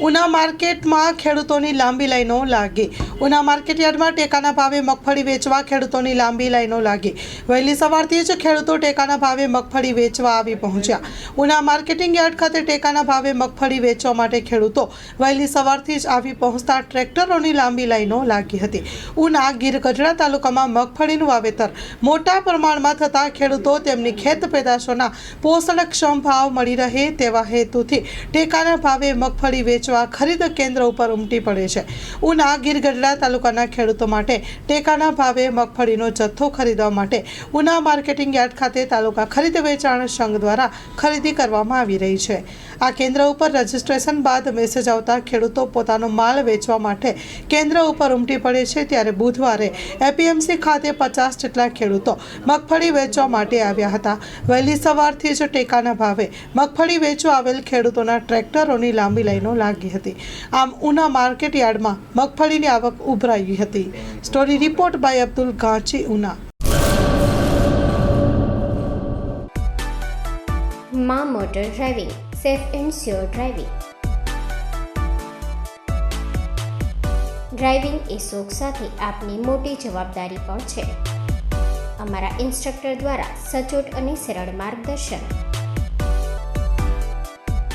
ઉના માર્કેટમાં ખેડૂતોની લાંબી લાઈનો લાગી. ઉના માર્કેટ યાર્ડમાં ટેકાના ભાવે મગફળી વેચવા ખેડૂતોની લાંબી લાઈનો લાગી. વહેલી સવારથી જ ખેડૂતો ટેકાના ભાવે મગફળી વેચવા આવી પહોંચ્યા. ઉના માર્કેટિંગ યાર્ડ ખાતે ટેકાના ભાવે મગફળી વેચવા માટે ખેડૂતો વહેલી સવારથી જ આવી પહોંચતા ટ્રેક્ટરોની લાંબી લાઈનો લાગી હતી. ઉના ગીર ગઢડા તાલુકામાં મગફળીનું વાવેતર મોટા પ્રમાણમાં થતાં ખેડૂતો તેમની ખેત પેદાશોના પોષણક્ષમ ભાવ મળી રહે તેવા હેતુથી ટેકાના ભાવે મગફળી વેચવા ખરીદ કેન્દ્ર ઉપર ઉમટી પડે છે. ઉના ગીરગઢડા તાલુકાના ખેડૂતો માટે ટેકાના ભાવે મગફળીનો જથ્થો ખરીદવા માટે ઉના માર્કેટિંગ યાર્ડ ખાતે તાલુકા ખરીદ વેચાણ સંઘ દ્વારા ખરીદી કરવામાં આવી રહી છે. આ કેન્દ્ર ઉપર રજીસ્ટ્રેશન બાદ મેસેજ આવતા ખેડૂતો પોતાનો માલ વેચવા માટે કેન્દ્ર ઉપર ઉમટી પડે છે ત્યારે બુધવારે એપીએમસી ખાતે પચાસ જેટલા ખેડૂતો મગફળી વેચવા માટે આવ્યા હતા. વહેલી સવારથી જ ટેકાના ભાવે મગફળી વેચવા આવેલ ખેડૂતોના ટ્રેક્ટરોની લાંબી લાઈનો લાગી હતી. આમ ઉના માર્કેટ યાર્ડમાં મગફળીની આવક ઉભરાઈ હતી. Story report by Abdul Ganchi Una. મા motor driving, safe and sure driving. Driving એ શોખ સાથે આપની મોટી જવાબદારી પણ છે. અમારા ઇન્સ્ટ્રક્ટર દ્વારા સચોટ અને સરળ માર્ગદર્શન.